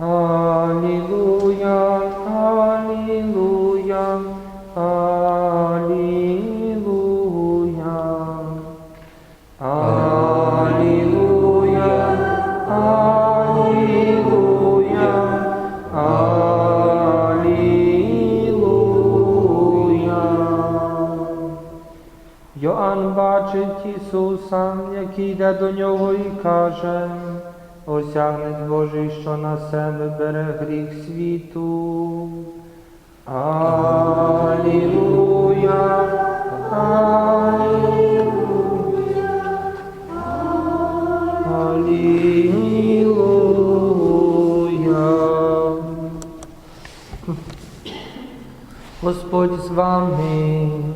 Алілуя, Алілуя, Алілуя. Алілуя, Алілуя, Алілуя. Йоанн бачить Ісуса, який йде до нього і каже, осягнець Божий, що на себе бере гріх світу. Алілуя, Алілуя. Господь з вами.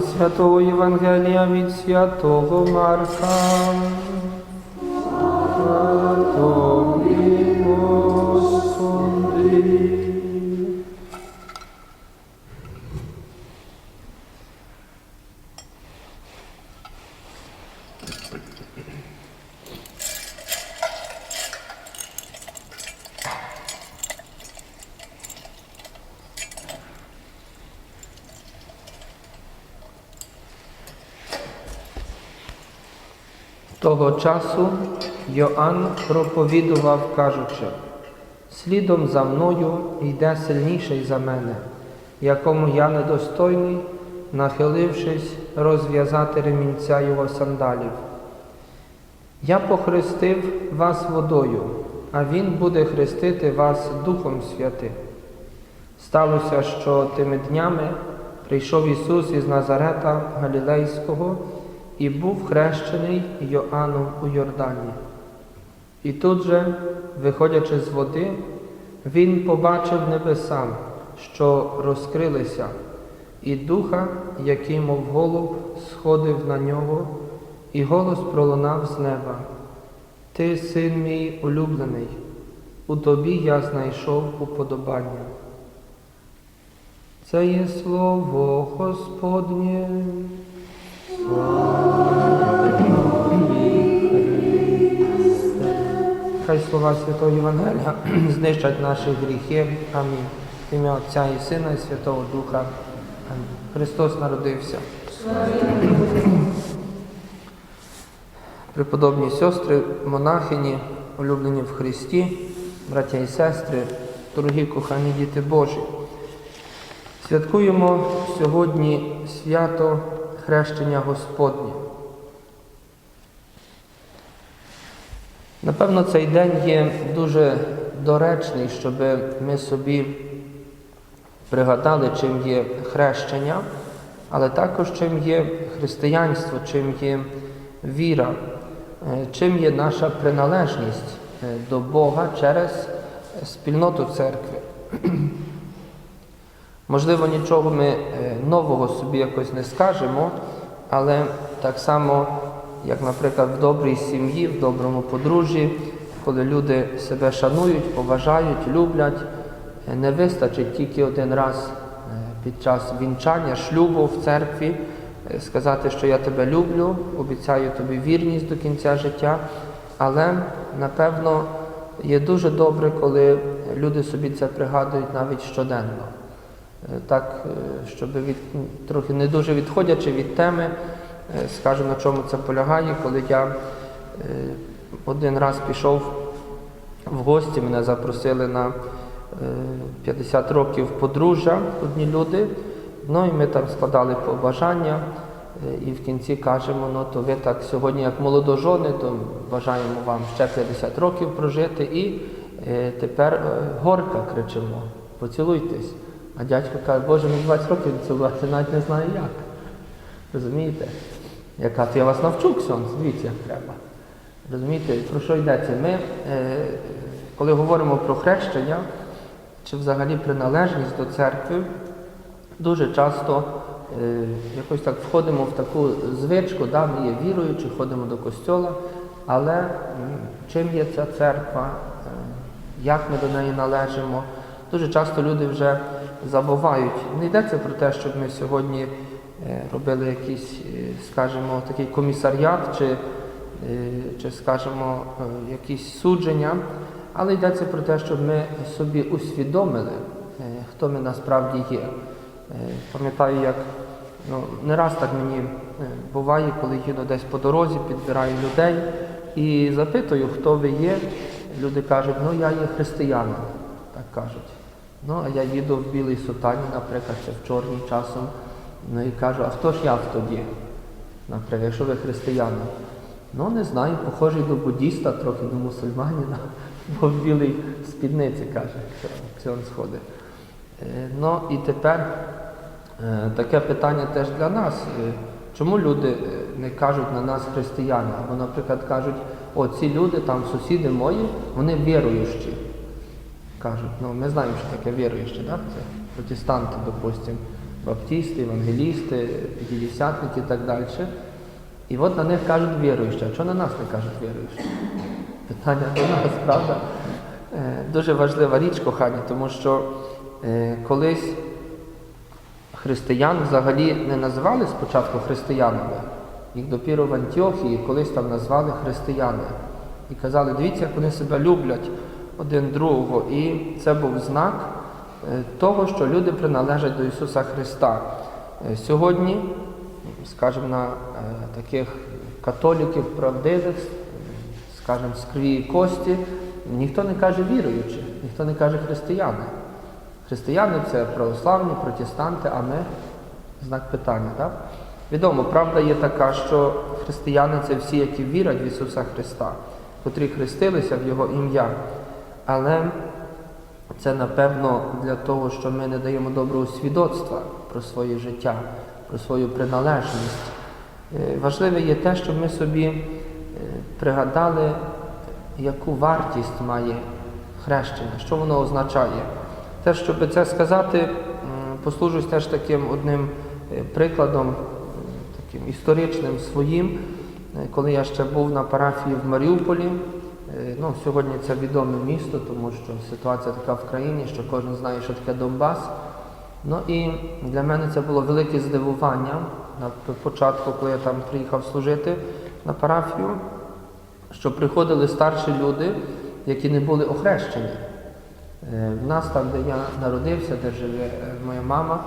Твоїм. Святого Євангелія від Святого Марка. Того часу Йоанн проповідував, кажучи, слідом за мною йде сильніший за мене, якому я недостойний, нахилившись, розв'язати ремінця його сандалів. Я похрестив вас водою, а Він буде хрестити вас Духом Святим. Сталося, що тими днями прийшов Ісус із Назарета Галілейського і був хрещений Йоанном у Йордані. І тут же, виходячи з води, він побачив небеса, що розкрилися, і духа, який, мов голуб, сходив на нього, і голос пролунав з неба. Ти, син мій улюблений, у тобі я знайшов уподобання. Це є слово Господнє. Хай слова Святого Євангелія знищать наші гріхи. Амінь. В ім'я Отця і Сина, і Святого Духа. Амінь. Христос народився. Преподобні сестри, монахині, улюблені в Христі, браття і сестри, дорогі кохані діти Божі. Святкуємо сьогодні свято хрещення Господнє. Напевно, цей день є дуже доречний, щоб ми собі пригадали, чим є хрещення, але також чим є християнство, чим є віра, е, чим є наша приналежність е, до Бога через спільноту церкви. Можливо, нічого ми е, нового собі якось не скажемо, але так само, як, наприклад, в добрій сім'ї, в доброму подружжі, коли люди себе шанують, поважають, люблять, е, не вистачить тільки один раз е, під час вінчання, шлюбу в церкві, е, сказати, що я тебе люблю, обіцяю тобі вірність до кінця життя, але, напевно, є дуже добре, коли люди собі це пригадують навіть щоденно. Так, щоб від, трохи не дуже відходячи від теми, скажу на чому це полягає, коли я е, один раз пішов в гості, мене запросили на е, 50 років подружжя одні люди, ну і ми там складали побажання, е, і в кінці кажемо, ну то ви так сьогодні, як молодожони, то бажаємо вам ще 50 років прожити і е, тепер е, горка кричимо, поцілуйтесь. А дядько каже, Боже, мені 20 років цілувати, навіть не знаю як. Розумієте? Я кажу, я вас навчу, Ксьонс, дивіться, як треба. Розумієте, про що йдеться? Ми, е, коли говоримо про хрещення, чи взагалі приналежність до церкви, дуже часто е, якось так входимо в таку звичку, да, ми є віруючі, ходимо до костьола, але м, чим є ця церква, е, як ми до неї належимо, дуже часто люди вже забувають. Не йдеться про те, щоб ми сьогодні робили якийсь, е, скажімо, такий комісаріат чи е, чи, скажімо, е, якісь судження, але йдеться про те, щоб ми собі усвідомили, е, хто ми насправді є. Е, Пам'ятаю, як ну, не раз так мені е, буває, коли їду десь по дорозі, підбираю людей і запитую, хто ви є. Люди кажуть, ну я є християнин, так кажуть. Ну, а я їду в білій сутані, наприклад, чи в чорній часом. Ну і кажу, а хто ж я в тоді? Наприклад, якщо ви християнин. Ну, не знаю, похожий до буддіста, трохи до мусульманина, бо в білій спідниці каже, ксьон сходить. Е, Ну і тепер е, таке питання теж для нас. Е, Чому люди не кажуть на нас християни? Або, наприклад, кажуть, о, ці люди, там сусіди мої, вони віруючі. Кажуть, ну ми знаємо, що таке віруючі, да? це протестанти, допустимо, баптисти, евангелісти, п'ятдесятники і так далі. І от на них кажуть віруючі, а чого на нас не кажуть віруючі? Питання до нас, правда? Е, Дуже важлива річ, кохані, тому що е, колись християн взагалі не називали спочатку християнами. Їх допіру в Антіохії колись там назвали християни. І казали, дивіться, як вони себе люблять один другого. І це був знак того, що люди приналежать до Ісуса Христа. Е, Сьогодні, скажімо, на е, таких католіків правдивих, скажімо, з крові кості, ніхто не каже віруючи, ніхто не каже християни. Християни це православні, протестанти, а ми знак питання. Так? Відомо, правда є така, що християни це всі, які вірять в Ісуса Христа, котрі хрестилися в Його ім'я. Але це напевно для того, що ми не даємо доброго свідоцтва про своє життя, про свою приналежність. Е, Важливе є те, щоб ми собі е, пригадали, яку вартість має хрещення, що воно означає. Те, щоб це сказати, послужусь теж таким одним е, прикладом, таким історичним своїм, коли я ще був на парафії в Маріуполі. Е, Ну, сьогодні це відоме місто, тому що ситуація така в країні, що кожен знає, що таке Донбас. Ну і для мене це було велике здивування на початку, коли я там приїхав служити на парафію, що приходили старші люди, які не були охрещені. Е, В нас там, де я народився, де живе е, моя мама,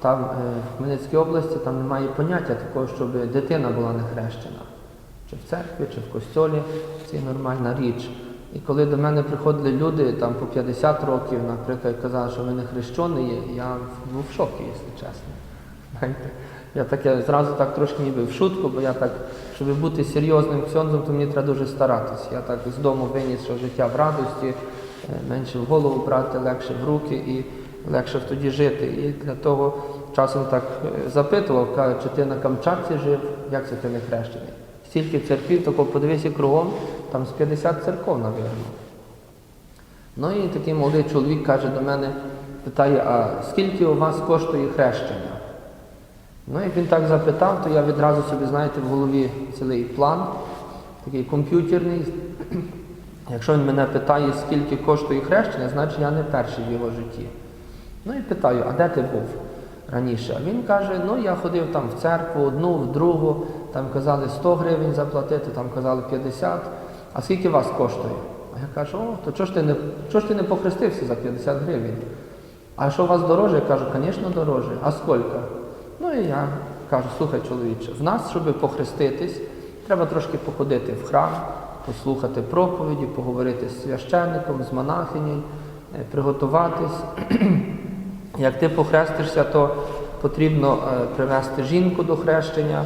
там в Хмельницькій області там немає поняття такого, щоб дитина була не хрещена. Чи в церкві, чи в костьолі, це нормальна річ. І коли до мене приходили люди там по 50 років, наприклад, казали, що ви не хрещені я був в шокі, якщо чесно. Знаєте, я таке зразу так трошки ніби в шутку, бо я так, щоб бути серйозним ксьонзом, то мені треба дуже старатись. Я так з дому виніс, що життя в радості, е, менше в голову брати, легше в руки і легше тоді жити. І для того часом так е, запитував, чи ти на Камчатці жив, як це ти не хрещений? Стільки церквів, тако подивися кругом, там з 50 церков, навірно. Ну і такий молодий чоловік каже до мене, питає, а скільки у вас коштує хрещення? Ну, як він так запитав, то я відразу собі, знаєте, в голові цілий план, такий комп'ютерний. Якщо він мене питає, скільки коштує хрещення, значить я не перший в його житті. Ну і питаю, а де ти був раніше? А він каже, ну я ходив там в церкву, одну, в другу, там казали 100 гривень заплатити, там казали 50, а скільки вас коштує? А я кажу, о, то чого ж ти не, чого ж ти не похрестився за 50 гривень? А що у вас дороже? Я кажу, звісно, дороже. А скільки? Ну і я кажу, слухай, чоловіче, в нас, щоб похреститись, треба трошки походити в храм, послухати проповіді, поговорити з священником, з монахинею, е, приготуватись. Як ти похрестишся, то потрібно е, привести жінку до хрещення.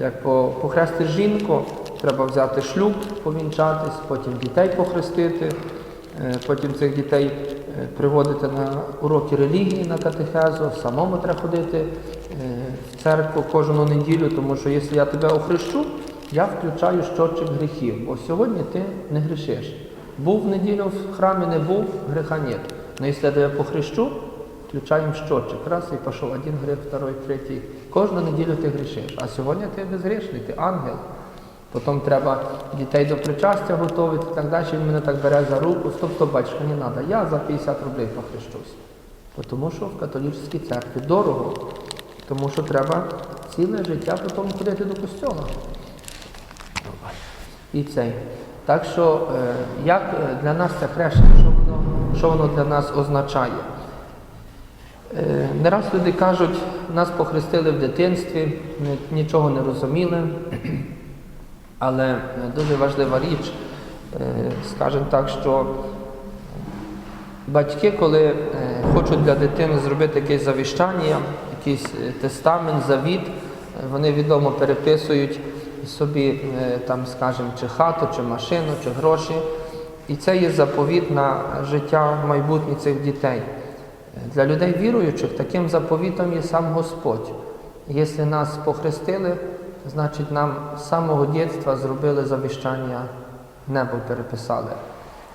Як по- похрестиш жінку, треба взяти шлюб, повінчатись, потім дітей похрестити, е, потім цих дітей е, приводити на уроки релігії, на катехезу, самому треба ходити е, в церкву кожну неділю, тому що якщо я тебе охрещу, я включаю щочик гріхів, бо сьогодні ти не грішиш. Був в неділю в храмі, не був, гріха нет. Но якщо я тебе похрещу, включаємо щочик. Раз і пішов один гріх, второй, третій. Кожну неділю ти грішиш. А сьогодні ти безгрішний, ти ангел. Потім треба дітей до причастя готувати і так далі. Він мене так бере за руку. Стоп, стоп, батюшка, не треба. Я за 50 рублей похрещусь. Тому що в католицькій церкві дорого. Тому що треба ціле життя потім ходити до костьола. і цей. Так що, е, як е, для нас це хрещення, що воно для нас означає? Е, Не раз люди кажуть, нас похрестили в дитинстві, ми нічого не розуміли, але е, дуже важлива річ, е, скажімо так, що батьки, коли хочуть для дитини зробити якесь завіщання, якийсь тестамент, завіт, вони відомо переписують собі, там, скажімо, чи хату, чи машину, чи гроші. І це є заповіт на життя майбутнє цих дітей. Для людей віруючих таким заповітом є сам Господь. Якщо нас похрестили, значить нам з самого дитинства зробили завіщання, небо переписали.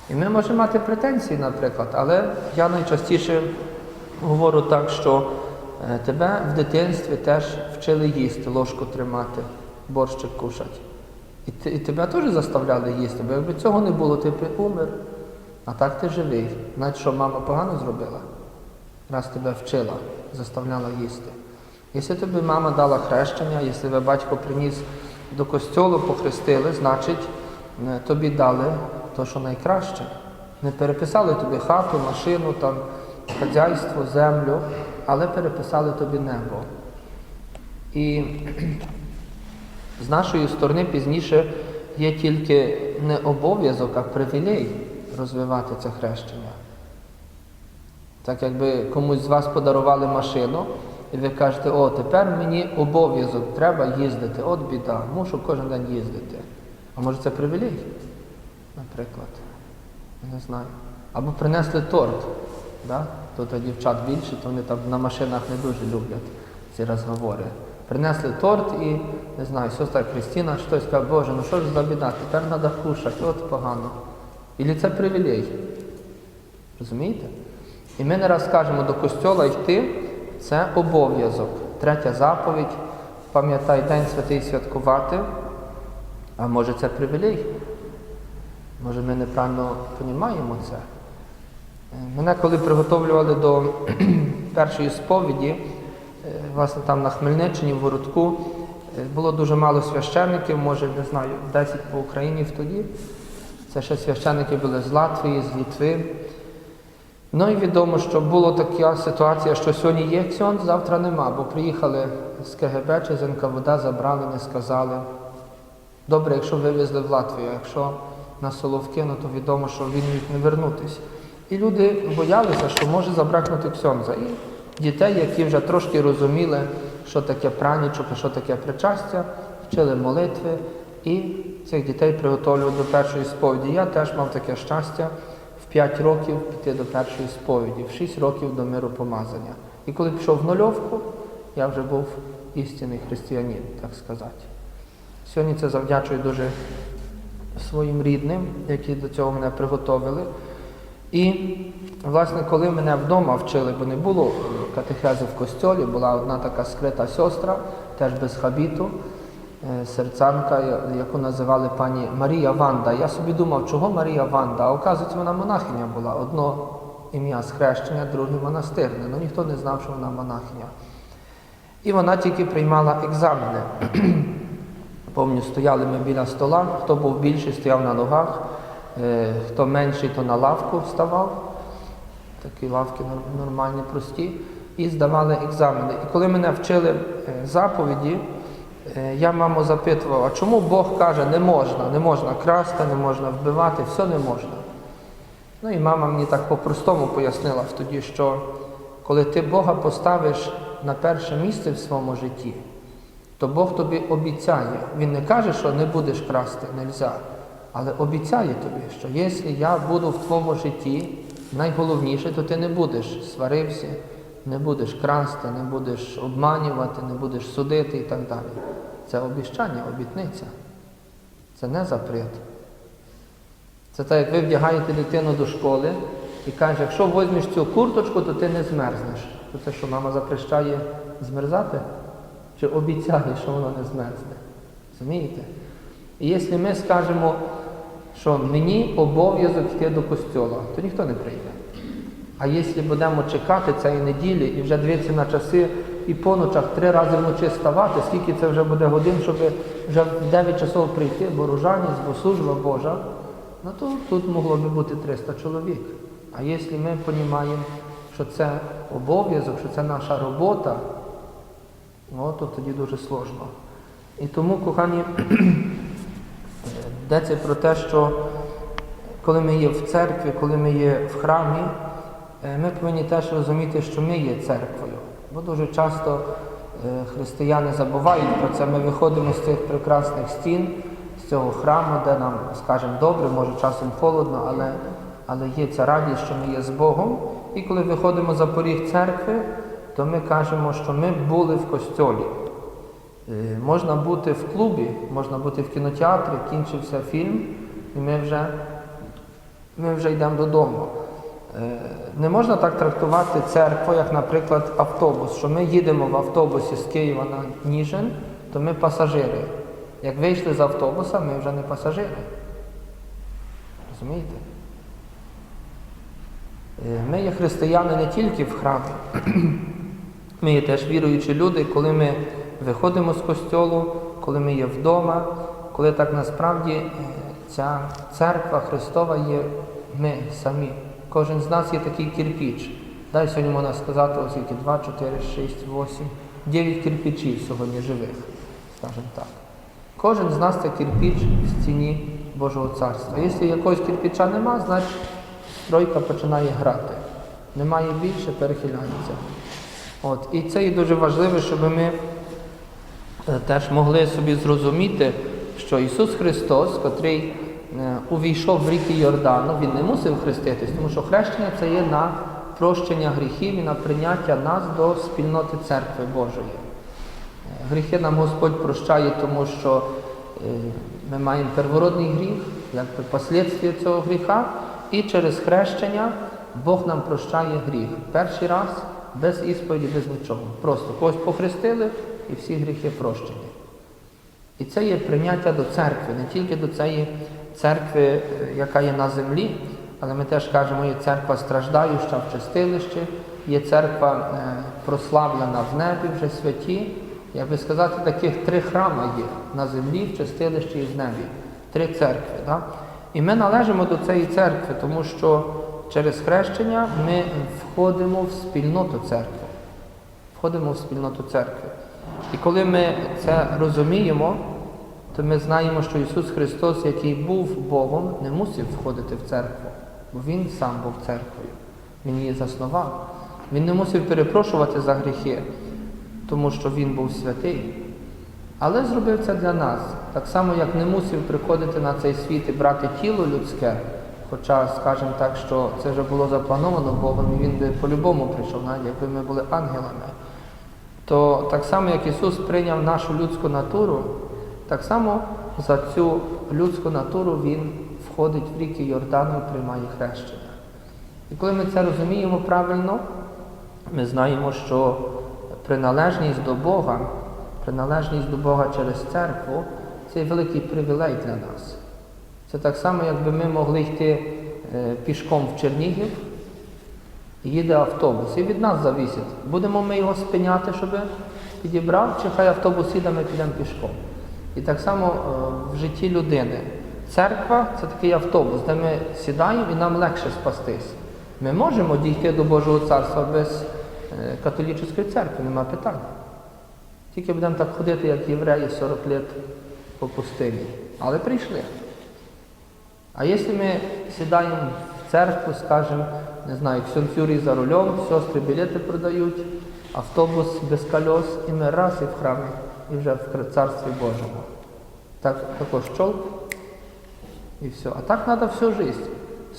І ми можемо мати претензії, наприклад, але я найчастіше говорю так, що е, тебе в дитинстві теж вчили їсти, ложку тримати, борщик кушати. І, ти- і тебе теж заставляли їсти, бо якби цього не було, ти б умер. А так ти живий. Навіть що мама погано зробила, раз тебе вчила, заставляла їсти. Якщо тобі мама дала хрещення, якщо тебе батько приніс до костьолу, похрестили, значить е, тобі дали то, що найкраще. Не переписали тобі хату, машину, там, хазяйство, землю, але переписали тобі небо. І з нашої сторони пізніше є тільки не обов'язок, а привілей розвивати це хрещення. Так якби комусь з вас подарували машину, і ви кажете, о, тепер мені обов'язок, треба їздити. От біда, мушу кожен день їздити. А може це привілей, наприклад. Я не знаю. Або принесли торт. Да? Тут дівчат більше, то вони там на машинах не дуже люблять ці розговори. Принесли торт і, не знаю, сестра Кристина щось каже, Боже, ну що ж за біда, тепер треба кушати, от погано. Ілі це привілей. Розумієте? І ми не раз кажемо до костьола йти, це обов'язок. Третя заповідь, пам'ятай День святий святкувати, а може це привілей? Може ми неправильно розуміємо це? Мене коли приготовлювали до першої сповіді, е, власне там на Хмельниччині, в Городку, е, було дуже мало священників, може, не знаю, 10 по Україні тоді. Це ще священники були з Латвії, з Літви. Ну і відомо, що була така ситуація, що сьогодні є ксьонд, завтра нема, бо приїхали з КГБ чи з НКВД, забрали, не сказали. Добре, якщо вивезли в Латвію, якщо на Соловки, ну то відомо, що він міг не вернутись. І люди боялися, що може забракнути ксьонза. І дітей, які вже трошки розуміли, що таке пранічок, що таке причастя, вчили молитви, і цих дітей приготовлювали до першої сповіді. Я теж мав таке щастя в 5 років піти до першої сповіді, в 6 років до миропомазання. І коли пішов в нульовку, я вже був істинний християнин, так сказати. Сьогодні це завдячую дуже своїм рідним, які до цього мене приготовили. І, власне, коли мене вдома вчили, бо не було катехези в костьолі, була одна така скрита сестра, теж без хабіту, серцянка, яку називали пані Марія Ванда. Я собі думав, чого Марія Ванда? Оказується, вона монахиня була. Одно ім'я з хрещення, друге монастирне. Ну ніхто не знав, що вона монахиня. І вона тільки приймала екзамени. Пам'ятаю, стояли ми біля стола, хто був більший, стояв на ногах, е, хто менший, то на лавку вставав. Такі лавки нормальні, прості, і здавали екзамени. І коли мене вчили е, заповіді, е, я маму запитував, а чому Бог каже, не можна, не можна красти, не можна вбивати, все не можна. Ну і мама мені так по-простому пояснила тоді, що коли ти Бога поставиш на перше місце в своєму житті, то Бог тобі обіцяє. Він не каже, що не будеш красти, нельзя, але обіцяє тобі, що якщо я буду в твоєму житті, найголовніше, то ти не будеш сварився, не будеш красти, не будеш обманювати, не будеш судити і так далі. Це обіщання, обітниця. Це не запрет. Це так, як ви вдягаєте дитину до школи і каже, якщо візьмеш цю курточку, то ти не змерзнеш. То це що мама запрещає змерзати? Чи обіцяє, що воно не змерзне? Розумієте? І якщо ми скажемо, що мені обов'язок йти до костьола, то ніхто не прийде. А якщо будемо чекати цієї неділі і вже дивитися на часи, і по ночах три рази вночі ставати, скільки це вже буде годин, щоб вже в 9 часов прийти, бо ружаність, бо служба Божа, ну то тут могло би бути 300 чоловік. А якщо ми розуміємо, що це обов'язок, що це наша робота, ну, то тоді дуже сложно. І тому, кохані, йдеться про те, що коли ми є в церкві, коли ми є в храмі, ми повинні теж розуміти, що ми є церквою. Бо дуже часто е, християни забувають про це. Ми виходимо з цих прекрасних стін, з цього храму, де нам, скажімо, добре, може часом холодно, але, але є ця радість, що ми є з Богом. І коли виходимо за поріг церкви, то ми кажемо, що ми були в костьолі. Е, Можна бути в клубі, можна бути в кінотеатрі, кінчився фільм, і ми вже, ми вже йдемо додому. Е, Не можна так трактувати церкву, як, наприклад, автобус, що ми їдемо в автобусі з Києва на Ніжин, то ми пасажири. Як вийшли з автобуса, ми вже не пасажири. Розумієте? Е, Ми є християни не тільки в храмі. Ми є теж віруючі люди, коли ми виходимо з костьолу, коли ми є вдома, коли так насправді е, ця церква Христова є ми самі. Кожен з нас є такий кирпіч. Дай сьогодні можна сказати, оскільки 2, 4, 6, 8, 9 кирпичів сьогодні живих, скажімо так. Кожен з нас це кирпіч в стіні Божого Царства. Якщо якогось кирпича нема, значить стройка починає грати. Немає більше, перехиляється. От. І це і дуже важливо, щоб ми е, теж могли собі зрозуміти, що Ісус Христос, котрий увійшов в ріки Йордану, Він не мусив хреститись, тому що хрещення це є на прощення гріхів і на прийняття нас до спільноти церкви Божої. Е, Гріхи нам Господь прощає, тому що е, ми маємо первородний гріх, як послідствие цього гріха, і через хрещення Бог нам прощає гріх. Перший раз без ісповіді, без нічого. Просто когось похрестили і всі гріхи прощені. І це є прийняття до церкви, не тільки до цієї церкви, е, яка є на землі, але ми теж кажемо, є церква страждаюча в чистилищі, є церква е, прославлена в небі, вже святі. Як би сказати, таких три храми є на землі, в чистилищі і в небі. Три церкви. Да? І ми належимо до цієї церкви, тому що через хрещення ми входимо в спільноту церкви. Входимо в спільноту церкви. І коли ми це розуміємо, то ми знаємо, що Ісус Христос, який був Богом, не мусив входити в церкву, бо Він сам був церквою. Він її заснував. Він не мусив перепрошувати за гріхи, тому що Він був святий. Але зробив це для нас, так само, як не мусив приходити на цей світ і брати тіло людське, хоча, скажімо так, що це вже було заплановано Богом, і Він би по-любому прийшов, навіть якби ми були ангелами. То так само, як Ісус прийняв нашу людську натуру, так само за цю людську натуру Він входить в ріки Йордану і приймає хрещення. І коли ми це розуміємо правильно, ми знаємо, що приналежність до Бога, приналежність до Бога через церкву це великий привілей для нас. Це так само, якби ми могли йти е, пішком в Чернігів, їде автобус, і від нас завісить. Будемо ми його спиняти, щоб підібрав, чи хай автобус їде, ми підемо пішком. І так само е, в житті людини. Церква це такий автобус, де ми сідаємо і нам легше спастись. Ми можемо дійти до Божого царства без е, католічної церкви, нема питань. Тільки будемо так ходити, як євреї 40 років по пустині. Але прийшли. А якщо ми сідаємо в церкву, скажемо, не знаю, Ксьонфюрі за рулем, сестри білети продають, автобус без колес, і ми раз і в храмі, і вже в Царстві Божому. Так, також чолк, і все. А так треба всю життя.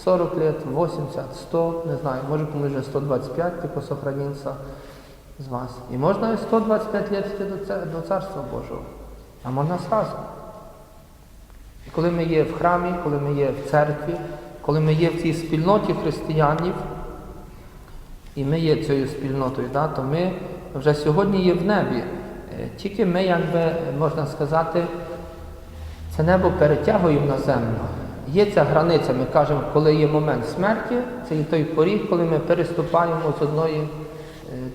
40 лет, 80, 100, не знаю, може комусь вже 125, типу сохраниться з вас. І можна 125 лет йти до, Царства Божого. А можна зразу. І коли ми є в храмі, коли ми є в церкві, коли ми є в цій спільноті християнів, і ми є цією спільнотою, да, то ми вже сьогодні є в небі. Тільки ми, якби, можна сказати, це небо перетягуємо на землю. Є ця границя, ми кажемо, коли є момент смерті, це є той поріг, коли ми переступаємо з одної е,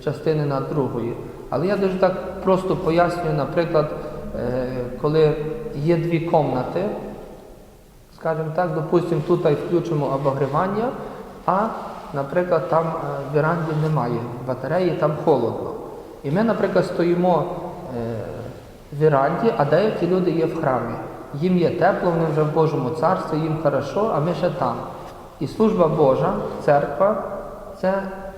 частини на другої. Але я дуже так просто пояснюю, наприклад, е, коли є дві кімнати, скажімо так, допустимо, тут включимо обогрівання, а, наприклад, там е, в віранді немає батареї, там холодно. І ми, наприклад, стоїмо віранді, а деякі люди є в храмі. Їм є тепло, вони вже в Божому царстві, їм хорошо, а ми ще там. І служба Божа, церква, це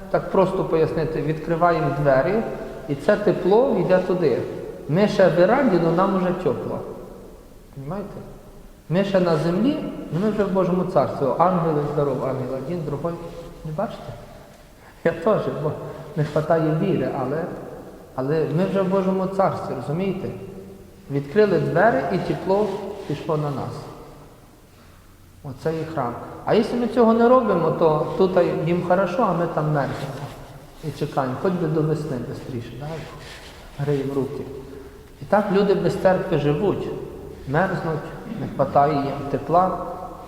так просто пояснити, відкриваємо двері, і це тепло йде туди. Ми ще в віранді, але нам вже тепло. Понимаєте? Ми ще на землі, але ми вже в Божому царстві. Ангели здоров, ангел один, другой. Не бачите? Я теж, бо не вистачає віри, але, але ми вже в Божому царстві, розумієте? Відкрили двері і тепло пішло на нас. Оце і храм. А якщо ми цього не робимо, то тут їм хорошо, а ми там мерзнемо. І чекаємо, хоч би до весни швидше, да? гриємо руки. І так люди без церкви живуть, мерзнуть, не вистачає їм тепла,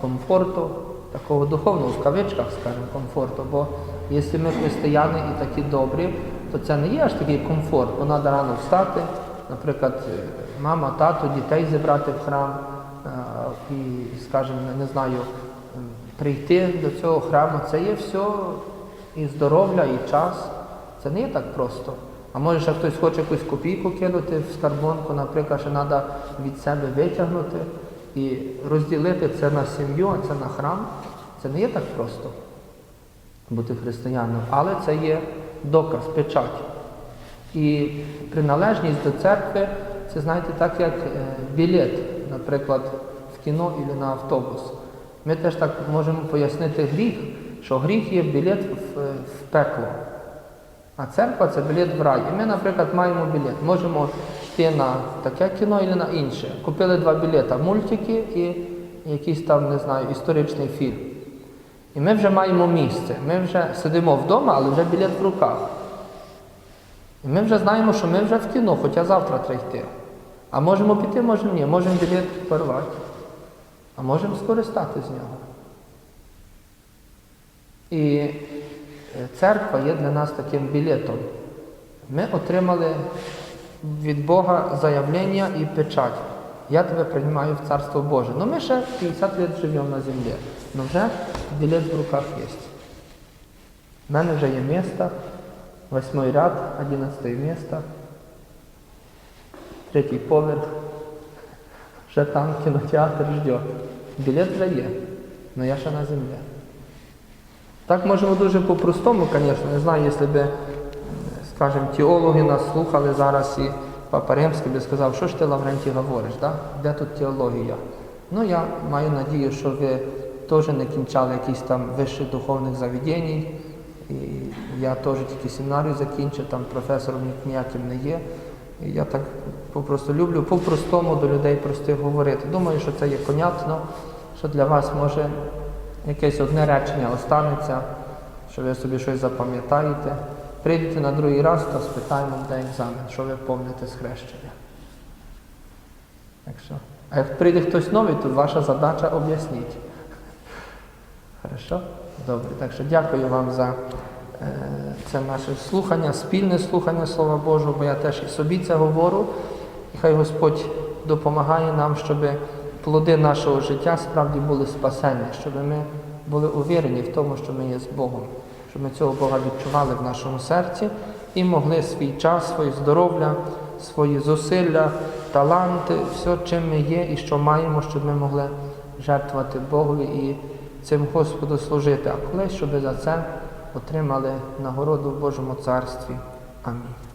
комфорту, такого духовного, в кавичках, скажімо, комфорту. Бо якщо ми християни і такі добрі, то це не є аж такий комфорт, бо треба рано встати, наприклад, мама, тато, дітей зібрати в храм е, і, скажімо, не знаю, прийти до цього храму. Це є все і здоров'я, і час. Це не є так просто. А може ще хтось хоче якусь копійку кинути в скарбонку, наприклад, що треба від себе витягнути і розділити це на сім'ю, а це на храм. Це не є так просто бути християнином, але це є доказ, печать. І приналежність до церкви це, знаєте, так як е, білет, наприклад, в кіно або на автобус. Ми теж так можемо пояснити гріх, що гріх є білет в, в пекло. А церква це білет в рай. І ми, наприклад, маємо білет. Можемо йти на таке кіно і на інше. Купили два білета мультики і якийсь там, не знаю, історичний фільм. І ми вже маємо місце. Ми вже сидимо вдома, але вже білет в руках. І ми вже знаємо, що ми вже в кіно, хоча завтра треба йти. А можемо піти, можемо ні. Можемо білет порвати, а можемо скористати з нього. І е, церква є для нас таким білетом. Ми отримали від Бога заявлення і печать. Я тебе приймаю в Царство Боже. Ну ми ще 50 років живемо на землі. Ну вже білет в руках є. У мене вже є місто, восьмий ряд, одинадцяте місто, третій поверх. Вже там кінотеатр ждет. Білет вже є, але я ще на землі. Так можемо дуже по-простому, звісно, не знаю, якщо б, скажімо, теологи нас слухали зараз і Папа Римський би сказав, що ж ти Лаврентій говориш, да? де тут теологія? Ну, я маю надію, що ви теж не кінчали якісь там вищих духовних заведень. І я теж тільки семінарію закінчив, там професором ніяким не є. І я так попросту люблю по-простому до людей простих говорити. Думаю, що це є понятно, що для вас може якесь одне речення останеться, що ви собі щось запам'ятаєте. Прийдете на другий раз, то спитаємо де екзамен, що ви пам'ятаєте з хрещення. Так. А як прийде хтось новий, то ваша задача об'ясніть. Хорошо? Добре. Так що дякую вам за е, це наше слухання, спільне слухання Слова Божого, бо я теж і собі це говорю. І хай Господь допомагає нам, щоб плоди нашого життя справді були спасені, щоб ми були увірені в тому, що ми є з Богом, щоб ми цього Бога відчували в нашому серці і могли свій час, своє здоров'я, свої зусилля, таланти, все, чим ми є і що маємо, щоб ми могли жертвувати Богові і цим Господу служити, а колись, щоб за це отримали нагороду в Божому Царстві. Амінь.